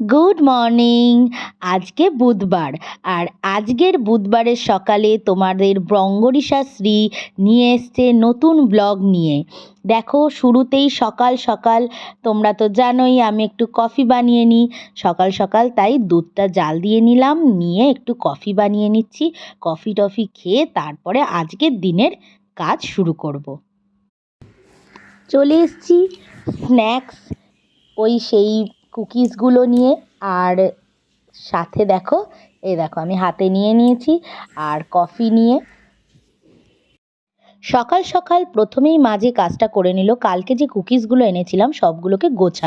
Good morning আজকে বুধবার। আর আজকের বুধবারের সকালে তোমাদের বঙ্গরিসা শ্রী নিয়ে এসছে নতুন ব্লগ নিয়ে। দেখো, শুরুতেই সকাল সকাল, তোমরা তো জানোই আমি একটু কফি বানিয়ে নিই। সকাল সকাল তাই দুধটা জাল দিয়ে নিলাম, নিয়ে একটু কফি বানিয়ে নিচ্ছি। কফি টফি খেয়ে তারপরে আজকের দিনের কাজ শুরু করব। চলে এসছি স্ন্যাক্স, ওই সেই কুকিজগুলো নিয়ে, আর সাথে দেখো, এই দেখো, আমি হাতে নিয়ে নিয়েছি, আর কফি নিয়ে। সকাল সকাল প্রথমেই মাঝে কাজটা করে নিল, কালকে যে কুকিজগুলো এনেছিলাম, সবগুলোকে গোছা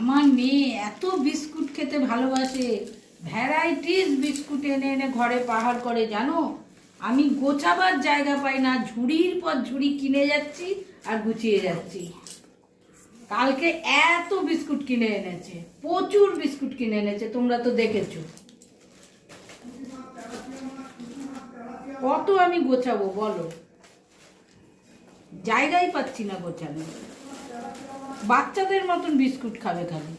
আমার মেয়ে এত বিস্কুট খেতে ভালোবাসে ভ্যারাইটিস বিস্কুট এনে এনে ঘরে পাহাড় করে, জানো? আমি গোছাবার জায়গা পাই না, ঝুড়ির পর ঝুড়ি কিনে যাচ্ছি আর গুছিয়ে যাচ্ছি। কালকে এত বিস্কুট কিনে এনেছে, প্রচুর বিস্কুট কিনে এনেছে, তোমরা তো দেখেছ। কত আমি গোছাবো বলো? জায়গাই পাচ্ছি না গোছানো বাচ্চাদের মতন বিস্কুট খাবে খালি।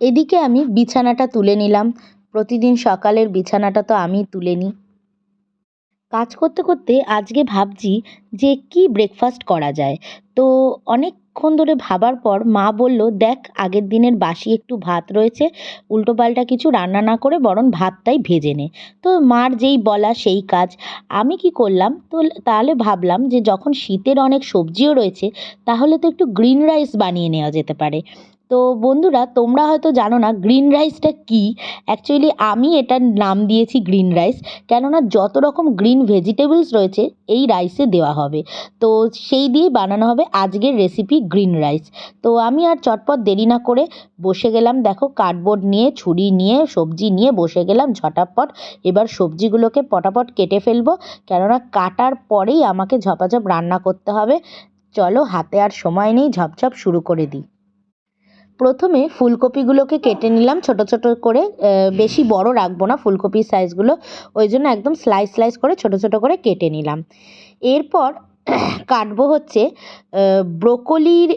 এদিকে আমি বিছানাটা তুলে নিলাম। প্রতিদিন সকালের বিছানাটা তো আমি তুলে নিই। কাজ করতে করতে আজকে ভাবছি যে কি ব্রেকফাস্ট করা যায়। তো অনেকক্ষণ ধরে ভাবার পর মা বলল, দেখ, আগের দিনের বাসি একটু ভাত রয়েছে। উল্টোপাল্টা কিছু রান্না না করে বরং ভাতটাই ভেজে নে। তো মার যেই বলা সেই কাজ। আমি কি করলাম? তো তাহলে ভাবলাম যে যখন শীতের অনেক সবজিও রয়েছে, তাহলে তো একটু গ্রিন রাইস বানিয়ে নেওয়া যেতে পারে। তো বন্ধুরা, তোমরা হয়তো জানো না গ্রিন রাইসটা কী? অ্যাকচুয়ালি আমি এটার নাম দিয়েছি গ্রিন রাইস কেননা যত রকম গ্রিন ভেজিটেবলস রয়েছে, এই রাইসে দেওয়া হবে। তো সেই দিয়েই বানানো হবে আজকের রেসিপি গ্রিন রাইস তো আমি আর চটপট দেরি না করে বসে গেলাম, দেখো কার্ডবোর্ড নিয়ে, ছুরি নিয়ে, সবজি নিয়ে বসে গেলাম ঝটাপট। এবার সবজিগুলোকে পটাপট কেটে ফেলব, কেননা কাটার পরেই আমাকে ঝপাঝপ রান্না করতে হবে। চলো হাতে আর সময় নেই, ঝপঝপ শুরু করে দিই। প্রথমে ফুলকপিগুলোকে কেটে নিলাম, ছোট ছোট করে বেশি বড় রাখব না ফুলকপির সাইজগুলো, ওই জন্য একদম স্লাইস স্লাইস করে ছোট ছোট করে কেটে নিলাম। এরপর কাটবো হচ্ছে ব্রোকলির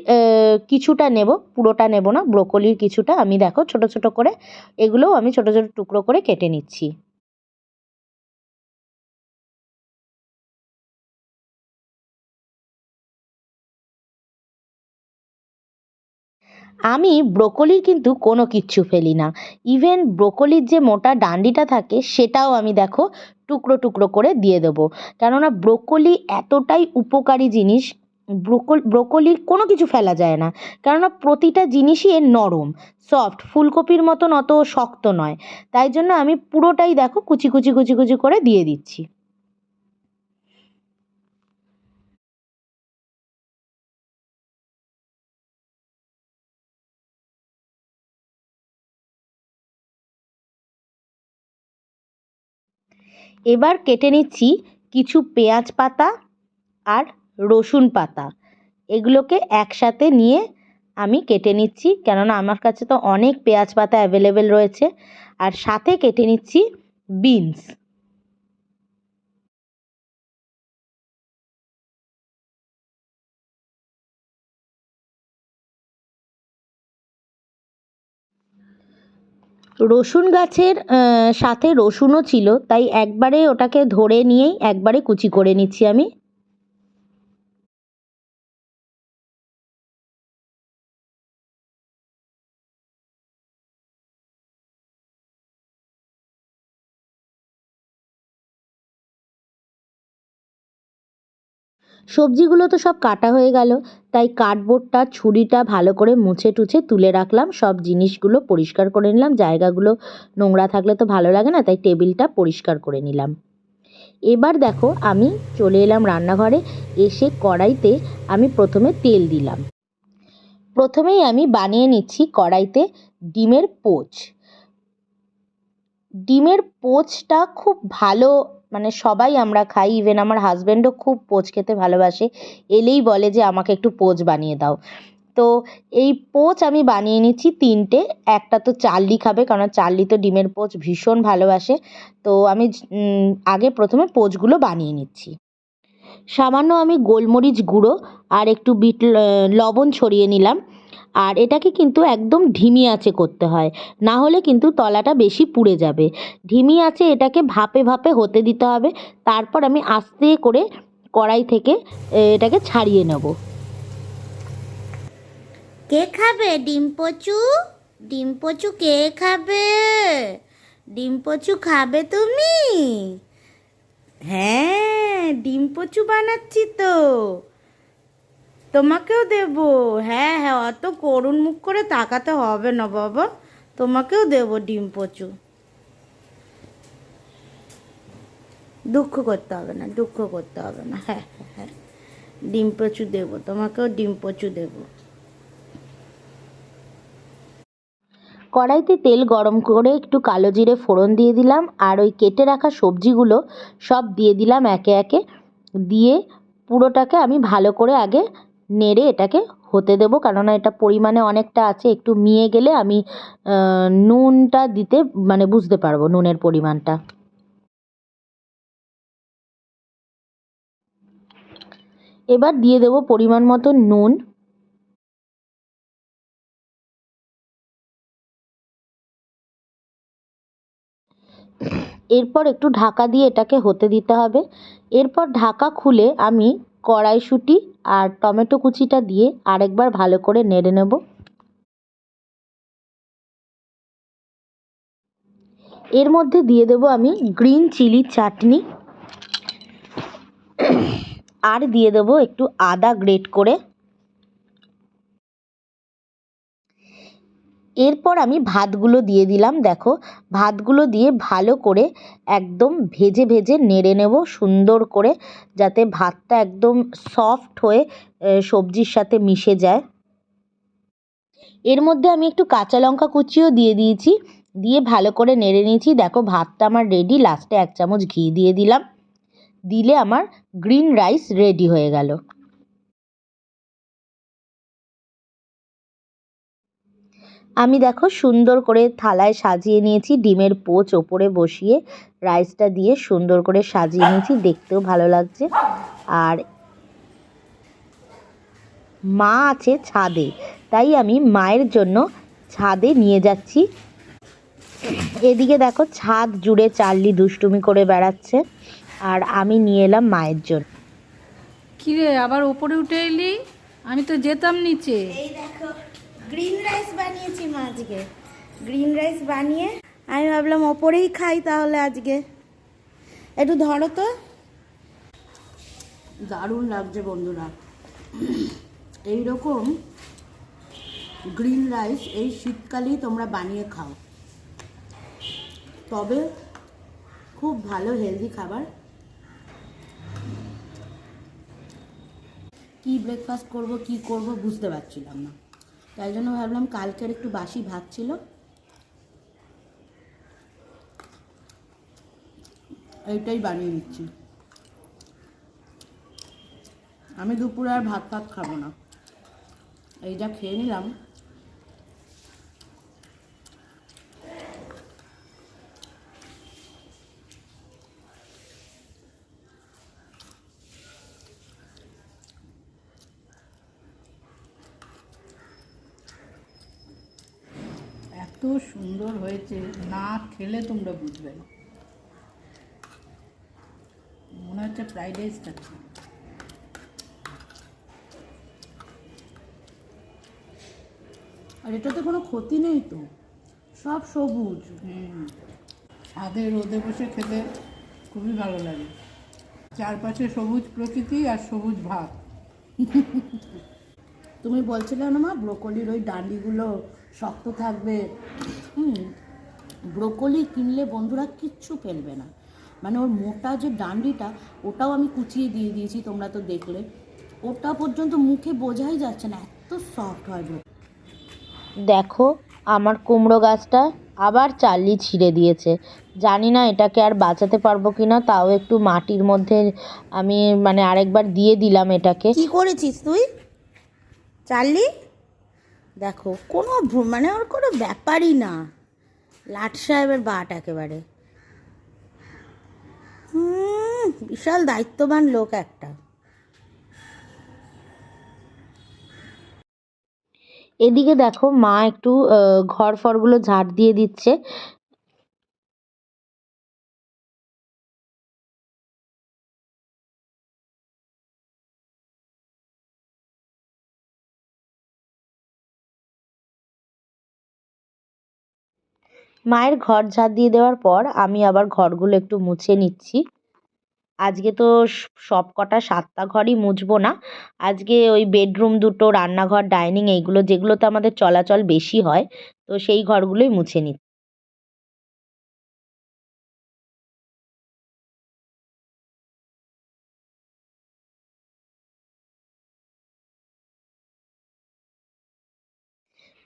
কিছুটা নেব, পুরোটা নেব না, ব্রোকলির কিছুটা, আমি দেখো ছোট ছোট করে, এগুলোও আমি ছোট ছোট টুকরো করে কেটে নিচ্ছি। আমি ব্রোকলির কিন্তু কোনো কিচ্ছু ফেলি না। ইভেন ব্রোকলির যে মোটা ডান্ডিটা থাকে, সেটাও আমি দেখো টুকরো টুকরো করে দিয়ে দেবো। কেননা ব্রোকলি এতটাই উপকারী জিনিস, ব্রোকল, ব্রোকলির কোনো কিছু ফেলা যায় না। কেননা প্রতিটা জিনিসই এর নরম, সফট, ফুলকপির মতন অত শক্ত নয়। তাই জন্য আমি পুরোটাই দেখো কুচি কুচি কুচি কুচি করে দিয়ে দিচ্ছি। এবার কেটে নিচ্ছি কিছু পেঁয়াজ পাতা আর রসুন পাতা। এগুলোকে একসাথে নিয়ে আমি কেটে নিচ্ছি, কেননা আমার কাছে তো অনেক পেঁয়াজ পাতা অ্যাভেলেবেল রয়েছে। আর সাথে কেটে নিচ্ছি বিনস রসুন গাছের সাথে রসুনও ছিল, তাই একবারে ওটাকে ধরে নিয়েই একবারে কুচি করে নিচ্ছি আমি। সবজিগুলো তো সব কাটা হয়ে গেল। তাই কার্ডবোর্ডটা, ছুরিটা ভালো করে মুছে টুছে তুলে রাখলাম। সব জিনিসগুলো পরিষ্কার করে নিলাম। জায়গাগুলো নোংরা থাকলে তো ভালো লাগে না, তাই টেবিলটা পরিষ্কার করে নিলাম। এবার দেখো, আমি চলে এলাম রান্নাঘরে। এসে কড়াইতে আমি প্রথমে তেল দিলাম। প্রথমেই আমি বানিয়ে নিচ্ছি কড়াইতে ডিমের পোচ। ডিমের পোচটা খুব ভালো মানে সবাই আমরা খাই ইভেন আমার হাজব্যান্ডও খুব পোচ খেতে ভালোবাসে, এলেই বলে যে আমাকে একটু পোচ বানিয়ে দাও। তো এই পোচ আমি বানিয়ে নিচ্ছি তিনটে, একটা তো চার্লি খাবে কারণ চার্লি তো ডিমের পোচ ভীষণ ভালোবাসে, তো আমি আগে প্রথমে পোচগুলো বানিয়ে নিচ্ছি। সামান্য আমি গোলমরিচ গুঁড়ো আর একটু বিট লবণ ছড়িয়ে নিলাম। আর এটাকে কিন্তু একদম ধিমি আঁচে করতে হয়। না হলে কিন্তু তলাটা বেশি পুড়ে যাবে। ধিমি আঁচে এটাকে ভাপে ভাপে হতে দিতে হবে। তারপর আমি আস্তে করে কড়াই থেকে এটাকে ছাড়িয়ে নেব। কে খাবে? ডিম পচু? ডিম পচু কে খাবে? ডিম পচু খাবে তুমি? হ্যাঁ ডিম পচু বানাচ্ছি তো। তোমাকেও দেব। হ্যাঁ হ্যাঁ অত করুণ মুখ করে তাকাতে হবে না বাবা। তোমাকেও দেব ডিম পচু দুঃখ করতে হবে না, দুঃখ করতে হবে না। হ্যাঁ হ্যাঁ হ্যাঁ। ডিম পচু দেবো, তোমাকেও ডিম পচু দেবো। কড়াইতে তেল গরম করে একটু কালো জিরে ফোড়ন দিয়ে দিলাম আর ওই কেটে রাখা সবজিগুলো সব দিয়ে দিলাম একে একে। দিয়ে পুরোটাকে আমি ভালো করে আগে নেড়ে এটাকে হতে দেবো। কেননা এটা পরিমাণে অনেকটা আছে, একটু মিয়ে গেলে আমি নুনটা দিতে মানে বুঝতে পারব নুনের পরিমাণটা। এবার দিয়ে দেবো পরিমাণ মতো নুন। এরপর একটু ঢাকা দিয়ে এটাকে হতে দিতে হবে। এরপর ঢাকা খুলে আমি কড়াইশুঁটি আর টমেটো কুচিটা দিয়ে আরেকবার ভালো করে নেড়ে নেব। এর মধ্যে দিয়ে দেব আমি গ্রিন চিলি চাটনি। আর দিয়ে দেব একটু আদা গ্রেট করে। এরপর আমি ভাতগুলো দিয়ে দিলাম, দেখো। ভাতগুলো দিয়ে ভালো করে একদম ভেজে ভেজে নেড়ে নেব সুন্দর করে, যাতে ভাতটা একদম সফট হয়ে সবজির সাথে মিশে যায়। এর মধ্যে আমি একটু কাঁচা লঙ্কা কুচিও দিয়ে দিয়েছি, দিয়ে ভালো করে নেড়ে নিয়েছি। দেখো, ভাতটা আমার রেডি লাস্টে এক চামচ ঘি দিয়ে দিলাম। দিলে আমার গ্রিন রাইস রেডি হয়ে গেল। আমি দেখো সুন্দর করে থালায় সাজিয়ে নিয়েছি ডিমের পোচ ওপরে বসিয়ে রাইসটা দিয়ে সুন্দর করে সাজিয়ে নিয়েছি দেখতেও ভালো লাগছে। আর মা আছে ছাদে তাই আমি মায়ের জন্য ছাদে নিয়ে যাচ্ছি। এদিকে দেখো ছাদ জুড়ে চার্লি দুষ্টুমি করে বেড়াচ্ছে আর আমি নিয়ে এলাম মায়ের জন্য। কিরে আবার ওপরে উঠে এলি? আমি তো যেতাম নিচে। এই দেখো গ্রিন রাইস বানিয়েছি মা আজকে। গ্রিন রাইস বানিয়ে আমি ভাবলাম ওপরেই খাই তাহলে আজকে। একটু ধরো তো। দারুণ লাগছে বন্ধুরা। এই রকম গ্রিন রাইস এই শীতকালেই তোমরা বানিয়ে খাও। তবে খুব ভালো হেলদি খাবার। কি ব্রেকফাস্ট করব, কি করব বুঝতে পারছিলাম না। তাই জন্য ভাবলাম কালকের একটু বাসি ভাত ছিল। এইটাই বানিয়ে নিচ্ছি। আমি দুপুরে আর ভাত ভাত খাব না। এই যা খেয়ে নিলাম। এত সুন্দর হয়েছে না খেলে তোমরা বুঝবে না। মনে হচ্ছে ফ্রাইড রাইস খাচ্ছি। আর এটাতে কোনো ক্ষতি নেই তো? সব সবুজ। হুম। ছাদে রোদে বসে খেতে খুবই ভালো লাগে। চারপাশে সবুজ প্রকৃতি আর সবুজ ভাত। তুমি বলছিলে না মা ব্রোকলির ওই ডান্ডিগুলো শক্ত থাকবে। হুম ব্রোকলি কিনলে বন্ধুরা কিচ্ছু ফেলবে না। মানে ওর মোটা যে ডান্ডিটা ওটাও আমি কুচিয়ে দিয়ে দিয়েছি তোমরা তো দেখলে। ওটা পর্যন্ত মুখে বোঝাই যাচ্ছে না এত সফট হয় ব্রোকলি দেখো আমার কুমড়ো গাছটা আবার চার্লি ছিঁড়ে দিয়েছে। জানি না এটাকে আর বাঁচাতে পারব কি না তাও একটু মাটির মধ্যে আমি মানে আরেকবার দিয়ে দিলাম এটাকে। কি করেছিস তুই? চার্লি দেখো কোনো মানে ওর কোনো ব্যাপারই না। লাট সাহেবের বাট একেবারে। হুম, বিশাল দায়িত্ববান লোক একটা। এদিকে দেখো মা একটু ঘর ফরগুলো ঝাড় দিয়ে দিচ্ছে। মায়ের ঘর ঝাড় দিয়ে দেওয়ার পর আমি আবার ঘরগুলো একটু মুছে নিচ্ছি। আজকে তো সব কটা সাতটা ঘরই মুছবো না। আজকে ওই বেডরুম দুটো, রান্নাঘর, ডাইনিং এইগুলো, যেগুলোতে আমাদের চলাচল বেশি হয়, তো সেই ঘরগুলোই মুছে নিচ্ছি।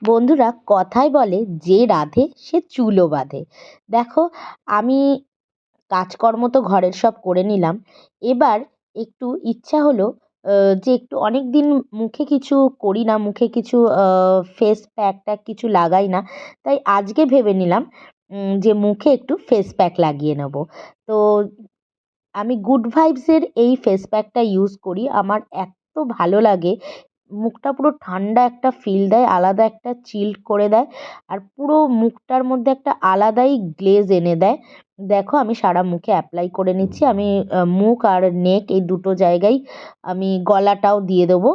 বন্ধুরা কথায় বলে যে রাঁধে, সে চুলও বাঁধে। দেখো, আমি কাজকর্ম তো ঘরের সব করে নিলাম। এবার একটু ইচ্ছা হলো যে একটু অনেক দিন মুখে কিছু করি না, মুখে কিছু ফেস প্যাক ট্যাক কিছু লাগাই না। তাই আজকে ভেবে নিলাম যে মুখে একটু ফেস প্যাক লাগিয়ে নেব। তো আমি গুড ভাইবসের এই ফেস প্যাকটা ইউজ করি। আমার এত ভালো লাগে মুখটা পুরো ঠান্ডা একটা ফিল দেয়, আলাদা একটা চিল্ড করে দেয় আর পুরো মুখটার মধ্যে একটা আলাদাই গ্লেজ এনে দেয়। দেখো আমি সারা মুখে অ্যাপ্লাই করে নিচ্ছি, আমি মুখ আর নেক এই দুটো জায়গায় আমি গলাটাও দিয়ে দেবো।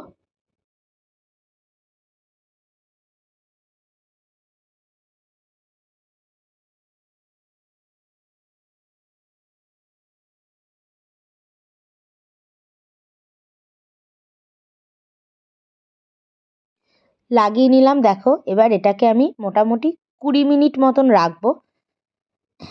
লাগিয়ে নিলাম, দেখো। এবার এটাকে আমি মোটামুটি কুড়ি মিনিট মতন রাখব।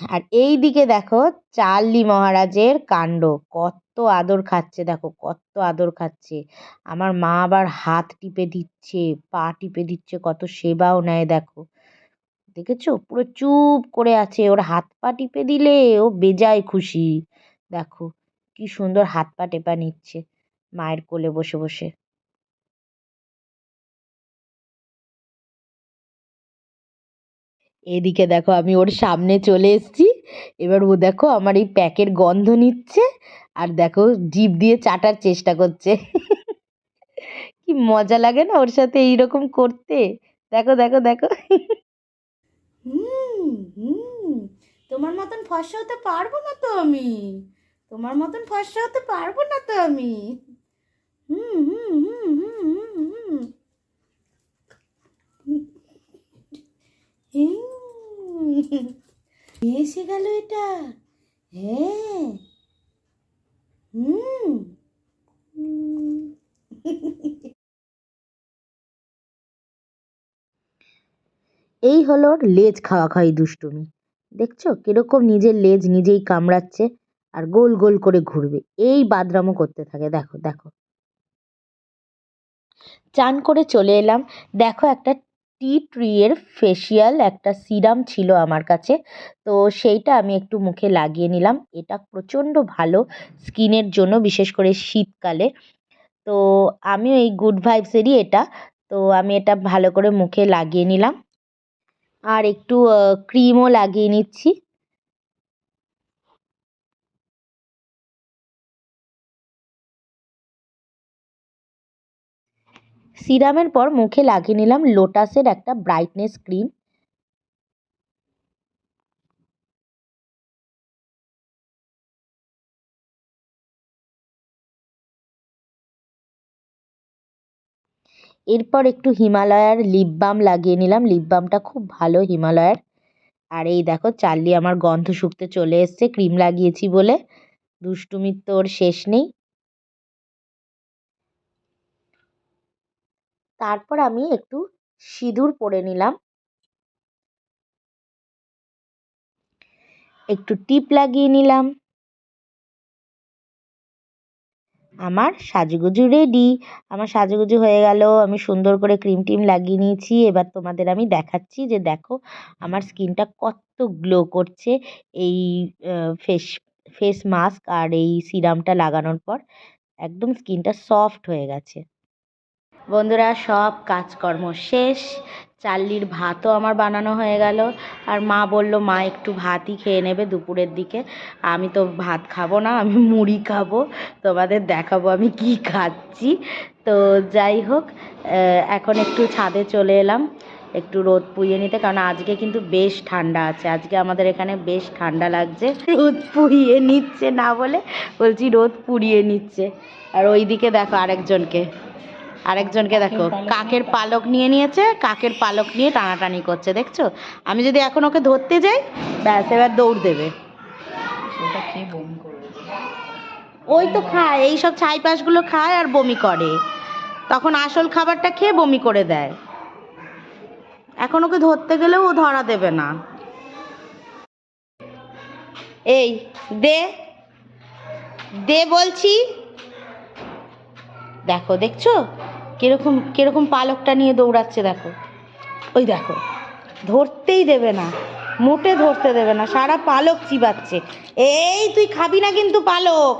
আর এই দিকে দেখো, চার্লি মহারাজের কাণ্ড। কত আদর খাচ্ছে, দেখো, কত আদর খাচ্ছে। আমার মা আবার হাত টিপে দিচ্ছে, পা টিপে দিচ্ছে, কত সেবাও নেয়, দেখো। দেখেছ? পুরো চুপ করে আছে। ওর হাত পা টিপে দিলে ও বেজায় খুশি। দেখো, কি সুন্দর হাত পা টেপা নিচ্ছে মায়ের কোলে বসে বসে। এদিকে দেখো আমি ওর সামনে চলে এসেছি। এবার ও দেখো আমার এই প্যাকের গন্ধ নিচ্ছে আর দেখো জিভ দিয়ে চাটার চেষ্টা করছে। কি মজা লাগে না ওর সাথে এইরকম করতে? দেখো দেখো দেখো। তোমার মতন ফর্সা হতে পারব না তো আমি। তোমার মতন ফর্সা হতে পারব না তো আমি। হুম হুম হুম হুম হুম হুম। এসে গেল এটা। হ্যাঁ। হুম। এই হলো লেজ খাওয়া খাওয়াই দুষ্টুমি। দেখছ? কীরকম নিজের লেজ নিজেই কামড়াচ্ছে আর গোল গোল করে ঘুরবে। এই বাদরামো করতে থাকে। দেখো দেখো। চান করে চলে এলাম। দেখো একটা টি ট্রি এর ফেসিয়াল একটা সিরাম ছিল আমার কাছে। তো সেইটা আমি একটু মুখে লাগিয়ে নিলাম। এটা প্রচণ্ড ভালো স্কিনের জন্য, বিশেষ করে শীতকালে। তো আমি এই গুড ভাইবসেরই এটা। তো আমি এটা ভালো করে মুখে লাগিয়ে নিলাম। আর একটু ক্রিমও লাগিয়ে নিচ্ছি। সিরামের পর মুখে লাগিয়ে নিলাম লোটাসের একটা ব্রাইটনেস ক্রিম এরপর একটু হিমালয়ার লিপ বাম লাগিয়ে নিলাম। লিপ বামটা খুব ভালো হিমালয়ার। আর এই দেখো চার্লি আমার গন্ধ শুকতে চলে এসছে ক্রিম লাগিয়েছি বলে। দুষ্টুমির তো ওর শেষ নেই। তারপর আমি একটু সিঁদুর পরে নিলাম। একটু টিপ লাগিয়ে নিলাম। আমার সাজুগুজু রেডি আমার সাজুগুজু হয়ে গেল। আমি সুন্দর করে ক্রিম টিম লাগিয়ে নিয়েছি। এবার তোমাদের আমি দেখাচ্ছি যে দেখো আমার স্কিনটা কত গ্লো করছে এই ফেস ফেস মাস্ক আর এই সিরামটা লাগানোর পর। একদম স্কিনটা সফট হয়ে গেছে। বন্ধুরা, সব কাজকর্ম শেষ। চাল্লির ভাতও আমার বানানো হয়ে গেল। আর মা বলল, মা, একটু ভাতই খেয়ে নেবে দুপুরের দিকে। আমি তো ভাত খাব না, আমি মুড়ি খাব। তোমাদের দেখাবো আমি কি খাচ্ছি। তো যাই হোক এখন একটু ছাদে চলে এলাম। একটু রোদ পুড়িয়ে নিতে, কারণ আজকে কিন্তু বেশ ঠান্ডা আছে। আজকে আমাদের এখানে বেশ ঠান্ডা লাগছে। রোদ পুড়িয়ে নিচ্ছে না বলে বলছি রোদ পুড়িয়ে নিচ্ছে। আর ওইদিকে দেখো আরেকজনকে। আরেকজনকে দেখো কাকের পালক নিয়ে নিয়েছে কাকের পালক নিয়ে টানাটানি করছে দেখছ? আমি যদি এখন ওকে ধরতে যাই ব্যাস এবার দৌড় দেবে। ওই তো খায় এই সব ছাই পাশগুলো খায় আর বমি করে। তখন আসল খাবারটা খেয়ে বমি করে দেয়। এখন ওকে ধরতে গেলেও ও ধরা দেবে না। এই দে। দে বলছি। দেখো দেখছ? কীরকম কীরকম পালকটা নিয়ে দৌড়াচ্ছে দেখো। ওই দেখো ধরতেই দেবে না মোটে ধরতে দেবে না সারা পালক চিবাচ্ছে। এই তুই খাবি না কিন্তু পালক।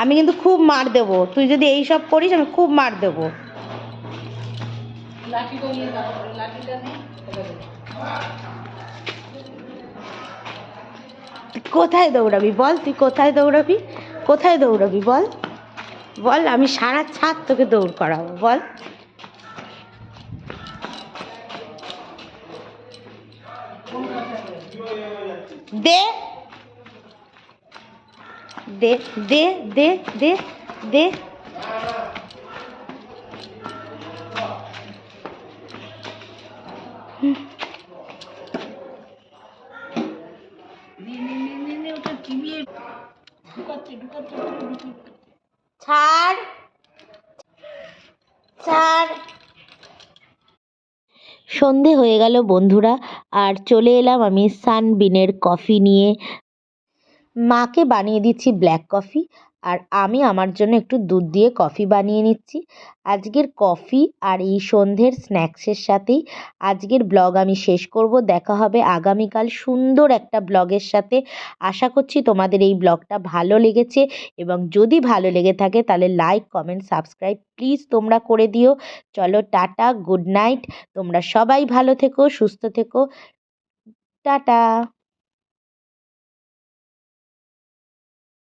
আমি কিন্তু খুব মার দেবো তুই যদি এই সব করিস আমি খুব মার দেবো। কোথায় দৌড়াবি বল তুই কোথায় দৌড়াবি? কোথায় দৌড়াবি বল? বল আমি সারা ছাদ তোকে দৌড় করাবো বল। দে। দে দে দে দে দে। গেল বন্ধুরা আর চলে এলাম আমি সানবিনের কফি নিয়ে। মাকে বানিয়ে দিচ্ছি ব্ল্যাক কফি আর আমি আমার জন্য একটু দুধ দিয়ে কফি বানিয়ে নিচ্ছি। আজকের কফি আর এই সন্ধ্যের স্ন্যাক্সের সাথেই আজকের ব্লগ আমি শেষ করব। দেখা হবে আগামীকাল সুন্দর একটা ব্লগের সাথে। আশা করছি তোমাদের এই ব্লগটা ভালো লেগেছে এবং যদি ভালো লেগে থাকে তাহলে লাইক কমেন্ট সাবস্ক্রাইব প্লিজ তোমরা করে দিও। চলো টাটা গুড নাইট তোমরা সবাই ভালো থেকো, সুস্থ থেকো। টাটা।